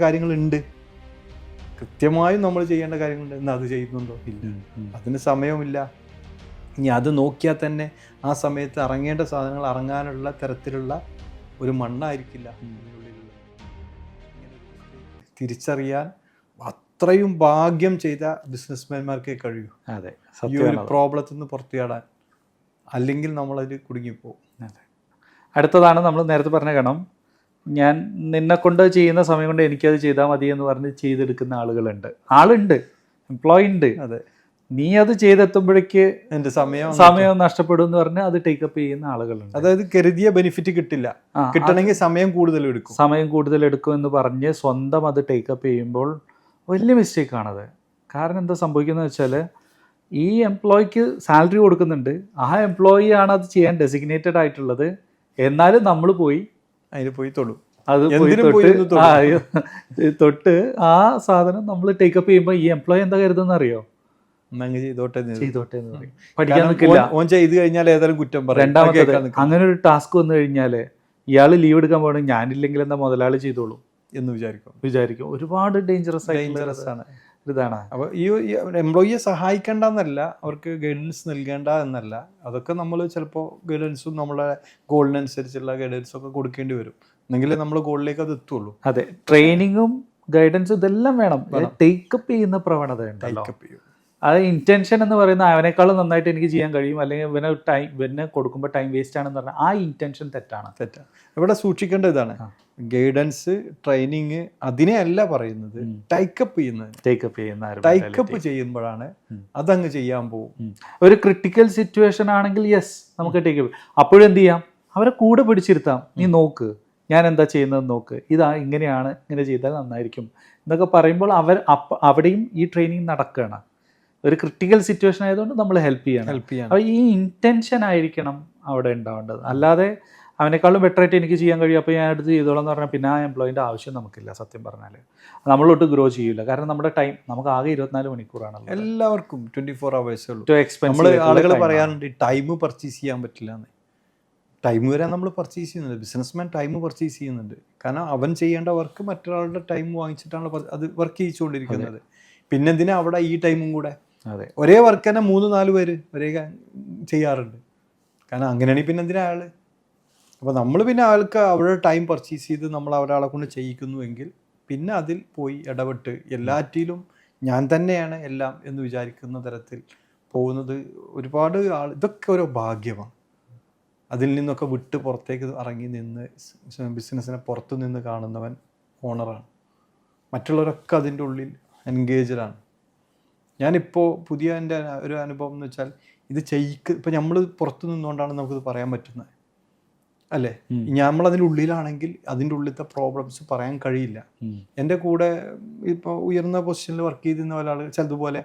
കാര്യങ്ങളുണ്ട്. കൃത്യമായും നമ്മൾ ചെയ്യേണ്ട കാര്യങ്ങളുണ്ട്. എന്നാൽ അത് ചെയ്യുന്നുണ്ടോ? ഇല്ല. അതിന് സമയമില്ല ഇനി അത് നോക്കിയാൽ തന്നെ ആ സമയത്ത് ഇറങ്ങേണ്ട സാധനങ്ങൾ ഇറങ്ങാനുള്ള തരത്തിലുള്ള ഒരു മണ്ണായിരിക്കില്ല. തിരിച്ചറിയാൻ അത്രയും ഭാഗ്യം ചെയ്ത ബിസിനസ്മാൻമാർക്കേ കഴിയൂ. അതെ ഈ ഒരു പ്രോബ്ലത്തിൽ നിന്ന് പുറത്തു ചാടാൻ അല്ലെങ്കിൽ നമ്മളതിൽ കുടുങ്ങിപ്പോകും അതെ. അടുത്തതാണ് നമ്മൾ നേരത്തെ പറഞ്ഞ ഗണം. ഞാൻ നിന്നെ കൊണ്ട് ചെയ്യുന്ന സമയം കൊണ്ട് എനിക്കത് ചെയ്താൽ മതി എന്ന് പറഞ്ഞ് ചെയ്തെടുക്കുന്ന ആളുകളുണ്ട്. ആളുണ്ട്. എംപ്ലോയി ഉണ്ട്. അതെ. നീ അത് ചെയ്തെത്തുമ്പോഴേക്ക് എന്റെ സമയം സമയം നഷ്ടപ്പെടും എന്ന് പറഞ്ഞ് അത് ടേക്കപ്പ് ചെയ്യുന്ന ആളുകളുണ്ട്. അതായത് കരുതിയ ബെനിഫിറ്റ് കിട്ടില്ല. കിട്ടണമെങ്കിൽ സമയം കൂടുതൽ എടുക്കും. സമയം കൂടുതൽ എടുക്കും എന്ന് പറഞ്ഞ് സ്വന്തം അത് ടേക്കപ്പ് ചെയ്യുമ്പോൾ വലിയ മിസ്റ്റേക്കാണത് കാരണം എന്താ സംഭവിക്കുന്നത് വെച്ചാൽ ഈ എംപ്ലോയിക്ക് സാലറി കൊടുക്കുന്നുണ്ട്. ആ എംപ്ലോയി ആണ് അത് ചെയ്യാൻ ഡെസിഗ്നേറ്റഡ് ആയിട്ടുള്ളത്. എന്നാലും നമ്മൾ പോയി അതിന് പോയി തൊടും. അത് പോയി തൊട്ട് ആ, തൊട്ട് ആ സാധനം നമ്മൾ ടേക്കപ്പ് ചെയ്യുമ്പോൾ ഈ എംപ്ലോയി എന്താ കരുതെന്ന് അറിയോ എന്നങ്ങ് ചെയ്തോട്ടെ എന്ന് കരുതും. ചെയ്തോട്ടെ എന്ന് പറയും. പഠിക്കാൻ നിൽക്കില്ല. ഓൻ- ചെയ്ത് കഴിഞ്ഞാൽ ഏതായാലും കുറ്റം പറയും. അങ്ങനെ ഒരു ടാസ്ക് വന്നു കഴിഞ്ഞാൽ ഇയാൾ ലീവ് എടുക്കാൻ പോകണം ഞാനില്ലെങ്കിൽ എന്താ മുതലാളി ചെയ്തോളൂ. എന്ന് വിചാരിക്കും. വിചാരിക്കും. ഒരുപാട് ഡേഞ്ചറസ് ഡേഞ്ചറസ് ആണ്. ഇതാണ്. അപ്പോൾ ഈ എംപ്ലോയിയെ സഹായിക്കേണ്ട എന്നല്ല അവർക്ക് ഗൈഡൻസ് നൽകേണ്ട എന്നല്ല. അതൊക്കെ നമ്മൾ ചിലപ്പോൾ ഗൈഡൻസും നമ്മളെ ഗോളിനനുസരിച്ചുള്ള ഗൈഡൻസും ഒക്കെ കൊടുക്കേണ്ടി വരും. എന്നെങ്കിലേ നമ്മൾ ഗോളിലേക്ക് അത് എത്തുള്ളൂ. അതെ. ട്രെയിനിങ്ങും ഗൈഡൻസും ഇതെല്ലാം വേണം. ടേക്കപ്പ് ചെയ്യുന്ന പ്രവണത ഉണ്ടല്ലോ ടൈക്കപ്പ് ചെയ്യും. അത് ഇന്റൻഷൻ എന്ന് പറയുന്ന അവനേക്കാളും നന്നായിട്ട് എനിക്ക് ചെയ്യാൻ കഴിയും. അല്ലെങ്കിൽ ഇവനെ ടൈം ഇവനെ കൊടുക്കുമ്പോൾ ടൈം വേസ്റ്റ് ആണെന്ന് പറഞ്ഞാൽ ആ ഇന്റൻഷൻ തെറ്റാണ്. തെറ്റാണ് ഇവിടെ സൂക്ഷിക്കേണ്ട ഇതാണ്. ഗൈഡൻസ് ട്രെയിനിങ് അതിനെ അല്ല പറയുന്നത്. ടൈക്കപ്പ് ചെയ്യുന്നത് ടേക്കപ്പ് ചെയ്യുന്ന ഒരു ടൈക്കപ്പ് mentality. ചെയ്യുമ്പോഴാണ്. അതങ്ങ് ചെയ്യാൻ പോകും ഒരു ക്രിട്ടിക്കൽ സിറ്റുവേഷൻ ആണെങ്കിൽ യെസ് നമുക്ക് ടേക്കപ്പ് അപ്പോഴും എന്ത് ചെയ്യാം? അവരെ കൂടെ പിടിച്ചിരുത്താം. നീ നോക്ക് ഞാൻ എന്താ ചെയ്യുന്നത് നോക്ക്. ഇതാ ഇങ്ങനെയാണ് ഇങ്ങനെ ചെയ്താൽ നന്നായിരിക്കും. എന്നൊക്കെ പറയുമ്പോൾ അവർ അപ്പ അവിടെയും ഈ ട്രെയിനിങ് നടക്കുകയാണ്. ഒരു ക്രിട്ടിക്കൽ സിറ്റുവേഷൻ ആയതുകൊണ്ട് നമ്മൾ ഹെൽപ്പ് ചെയ്യണം. ഹെൽപ്പ് ചെയ്യണം. അപ്പോൾ ഈ ഇന്റൻഷൻ ആയിരിക്കണം അവിടെ ഉണ്ടാവേണ്ടത്. അല്ലാതെ അവനേക്കാളും ബെറ്റർ ആയിട്ട് എനിക്ക് ചെയ്യാൻ കഴിയും. അപ്പോൾ ഞാൻ എടുത്ത് ചെയ്തോളാം എന്ന് പറഞ്ഞാൽ പിന്നെ ആ എംപ്ലോയിന്റെ ആവശ്യം നമുക്കില്ല സത്യം പറഞ്ഞാൽ നമ്മളൊട്ട് ഗ്രോ ചെയ്യില്ല കാരണം നമ്മുടെ ടൈം നമുക്ക് ആകെ ഇരുപത്തിനാല് മണിക്കൂറാണല്ലോ എല്ലാവർക്കും ട്വന്റി ഫോർ അവേഴ്സേ ഉള്ളൂ നമ്മൾ ആളുകൾ പറയാറുണ്ട് ടൈം പർച്ചേസ് ചെയ്യാൻ പറ്റില്ല എന്ന്. ടൈം വരെ നമ്മൾ പർച്ചേസ് ചെയ്യുന്നുണ്ട്. ബിസിനസ്മാൻ ടൈം പർച്ചേസ് ചെയ്യുന്നുണ്ട്. കാരണം അവൻ ചെയ്യേണ്ട വർക്ക് മറ്റൊരാളുടെ ടൈം വാങ്ങിച്ചിട്ടാണ് അത് വർക്ക് ചെയ്യിച്ചുകൊണ്ടിരിക്കുന്നത്. പിന്നെ എന്തിനാ അവിടെ ഈ ടൈമും കൂടെ? അതെ. ഒരേ വർക്ക് തന്നെ മൂന്ന് നാല് പേര് ഒരേ ചെയ്യാറുണ്ട്. കാരണം അങ്ങനെയാണെങ്കിൽ പിന്നെ എന്തിനാ അയാൾ അപ്പോൾ നമ്മൾ പിന്നെ ആൾക്ക് അവരുടെ ടൈം പർച്ചേസ് ചെയ്ത് നമ്മൾ ഒരാളെ കൊണ്ട് ചെയ്യിക്കുന്നുവെങ്കിൽ പിന്നെ അതിൽ പോയി ഇടപെട്ട് എല്ലാറ്റിലും ഞാൻ തന്നെയാണ് എല്ലാം എന്ന് വിചാരിക്കുന്ന തരത്തിൽ പോകുന്നത് ഒരുപാട് ആൾ ഇതൊക്കെ ഓരോ ഭാഗ്യമാണ് അതിൽ നിന്നൊക്കെ വിട്ട് പുറത്തേക്ക് ഇറങ്ങി നിന്ന് ബിസിനസ്സിനെ പുറത്തു നിന്ന് കാണുന്നവൻ ഓണറാണ് മറ്റുള്ളവരൊക്കെ അതിന്റെ ഉള്ളിൽ എൻഗേജഡാണ് ഞാനിപ്പോൾ പുതിയ എന്റെ ഒരു അനുഭവം എന്ന് വെച്ചാൽ ഇത് ചെയ്യിക്ക് ഇപ്പം നമ്മൾ പുറത്തു നിന്നുകൊണ്ടാണ് നമുക്കിത് പറയാൻ പറ്റുന്നത്. അല്ലേ. നമ്മൾ അതിന്റെ ഉള്ളിലാണെങ്കിൽ അതിന്റെ ഉള്ളിലത്തെ പ്രോബ്ലംസ് പറയാൻ കഴിയില്ല. എന്റെ കൂടെ ഇപ്പോൾ ഉയർന്ന പൊസിഷനിൽ വർക്ക് ചെയ്തിരുന്ന ഒരാൾ ചിലതുപോലെ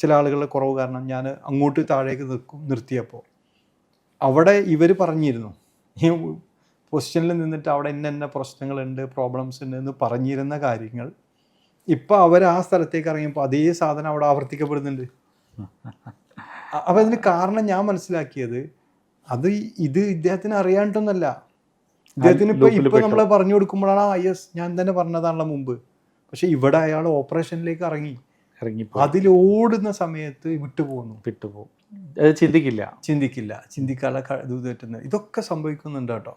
ചില ആളുകളുടെ കുറവ് കാരണം ഞാൻ അങ്ങോട്ട് താഴേക്ക് നിൽക്കും നിർത്തിയപ്പോൾ അവിടെ ഇവർ പറഞ്ഞിരുന്നു ഈ പൊസിഷനിൽ നിന്നിട്ട് അവിടെ ഇന്ന ഇന്ന പ്രശ്നങ്ങളുണ്ട് പ്രോബ്ലംസ് ഉണ്ട് എന്ന് പറഞ്ഞിരുന്ന കാര്യങ്ങൾ. ഇപ്പം അവർ ആ സ്ഥലത്തേക്ക് ഇറങ്ങിയപ്പോൾ അതേ സാധനം അവിടെ ആവർത്തിക്കപ്പെടുന്നുണ്ട്. അപ്പോൾ അപ്പം അതിന് കാരണം ഞാൻ മനസ്സിലാക്കിയത് അത് ഇത് ഇദ്ദേഹത്തിന് അറിയാണ്ടൊന്നല്ല. ഇദ്ദേഹത്തിന് ഇപ്പൊ ഇപ്പൊ നമ്മളെ പറഞ്ഞു കൊടുക്കുമ്പോഴാണ് ആ യെസ് ഞാൻ തന്നെ പറഞ്ഞതാണല്ലോ മുമ്പ്. പക്ഷെ ഇവിടെ അയാൾ ഓപ്പറേഷനിലേക്ക് ഇറങ്ങി. ഇറങ്ങി അതിലോടുന്ന സമയത്ത് വിട്ടുപോകുന്നു വിട്ടുപോകും അത് ചിന്തിക്കില്ല. ചിന്തിക്കില്ല. ചിന്തിക്കാനുള്ള ഇത് തെറ്റുന്നത് ഇതൊക്കെ സംഭവിക്കുന്നുണ്ട് കേട്ടോ.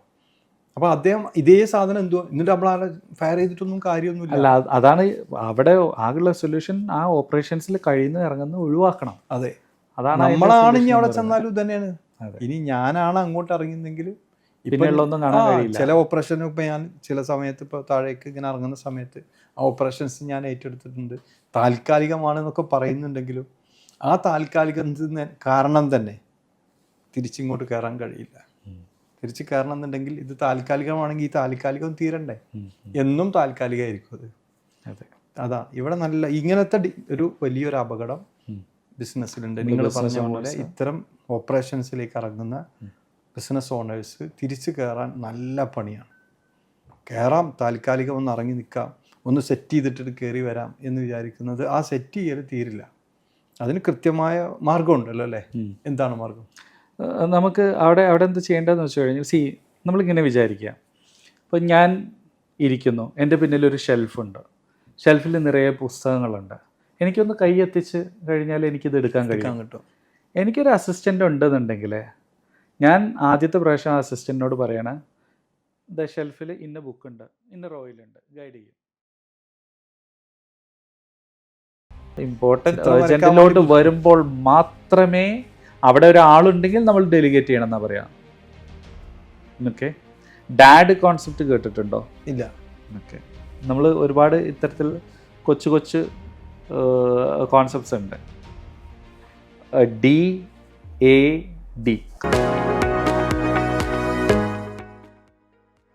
അപ്പൊ അദ്ദേഹം ഇതേ സാധനം എന്തോ എന്നിട്ട് നമ്മൾ ആളെ ഫയർ ചെയ്തിട്ടൊന്നും കാര്യമൊന്നുമില്ല. അല്ല അതാണ് അവിടെ ആകെയുള്ള സൊല്യൂഷൻ ആ ഓപ്പറേഷൻസിൽ കഴിയുന്ന ഇറങ്ങുന്ന ഒഴിവാക്കണം. അതെ. അതാണ് നമ്മളാണ് ഇനി അവിടെ ചെന്നാലും തന്നെയാണ്. ഇനി ഞാനാണ് അങ്ങോട്ട് ഇറങ്ങുന്നെങ്കിൽ പിന്നെയുള്ളതൊന്നും കാണാൻ കഴിയില്ല. ചില ഓപ്പറേഷൻ ഇപ്പൊ ഞാൻ ചില സമയത്ത് ഇപ്പൊ താഴേക്ക് ഇങ്ങനെ ഇറങ്ങുന്ന സമയത്ത് ആ ഓപ്പറേഷൻസ് ഞാൻ ഏറ്റെടുത്തിട്ടുണ്ട്. താൽക്കാലികമാണെന്നൊക്കെ പറയുന്നുണ്ടെങ്കിലും ആ താൽക്കാലികത്തിന് കാരണം തന്നെ തിരിച്ചിങ്ങോട്ട് കയറാൻ കഴിയില്ല. തിരിച്ചു കയറണം എന്നുണ്ടെങ്കിൽ ഇത് താൽക്കാലികമാണെങ്കിൽ ഈ താൽക്കാലികം തീരണ്ടേ. എന്നും താൽക്കാലികമായിരിക്കും അത്. അതെ. അതാ ഇവിടെ നല്ല ഇങ്ങനത്തെ ഒരു വലിയൊരു അപകടം ബിസിനസ്സിലുണ്ട് നിങ്ങൾ പറഞ്ഞ പോലെ ഇത്തരം ഓപ്പറേഷൻസിലേക്ക് ഇറങ്ങുന്ന ബിസിനസ് ഓണേഴ്സ് തിരിച്ചു കയറാൻ നല്ല പണിയാണ്. കയറാം താൽക്കാലികം ഒന്ന് ഇറങ്ങി നിൽക്കാം ഒന്ന് സെറ്റ് ചെയ്തിട്ട് കയറി വരാം എന്ന് വിചാരിക്കുന്നത് ആ സെറ്റ് ചെയ്യൽ തീരില്ല. അതിന് കൃത്യമായ മാർഗമുണ്ടല്ലോ അല്ലേ? എന്താണ് മാർഗം നമുക്ക് അവിടെ അവിടെ എന്ത് ചെയ്യേണ്ടതെന്ന് വെച്ച് കഴിഞ്ഞാൽ സി നമ്മളിങ്ങനെ വിചാരിക്കുക. ഇപ്പം ഞാൻ ഇരിക്കുന്നു എന്റെ പിന്നിൽ ഒരു ഷെൽഫുണ്ട് ഷെൽഫിൽ നിറയെ പുസ്തകങ്ങളുണ്ട്. എനിക്കൊന്ന് കൈ എത്തിച്ച് കഴിഞ്ഞാൽ എനിക്കിത് എടുക്കാൻ കഴിയും. കിട്ടും. എനിക്കൊരു അസിസ്റ്റന്റ് ഉണ്ടെന്നുണ്ടെങ്കിൽ ഞാൻ ആദ്യത്തെ പ്രാവശ്യം ആ അസിസ്റ്റന്റിനോട് പറയണ ദ ഷെൽഫിൽ ഇന്ന ബുക്കുണ്ട് ഇന്ന റോയിലുണ്ട് ഗൈഡ് ചെയ്യും. ഇമ്പോർട്ടന്റ് ചിത്രം വരയ്ക്കാൻ ഏജന്റിലോട്ട് വരുമ്പോൾ മാത്രമേ അവിടെ ഒരാളുണ്ടെങ്കിൽ നമ്മൾ ഡെലിഗേറ്റ് ചെയ്യണം എന്നാ പറയാം. ഓക്കെ ഡാഡ് കോൺസെപ്റ്റ് കേട്ടിട്ടുണ്ടോ? ഇല്ല. ഓക്കെ നമ്മൾ ഒരുപാട് ഇത്തരത്തിൽ കൊച്ചു കൊച്ചു കോൺസെപ്റ്റ്സ് ഉണ്ട്. a D A D.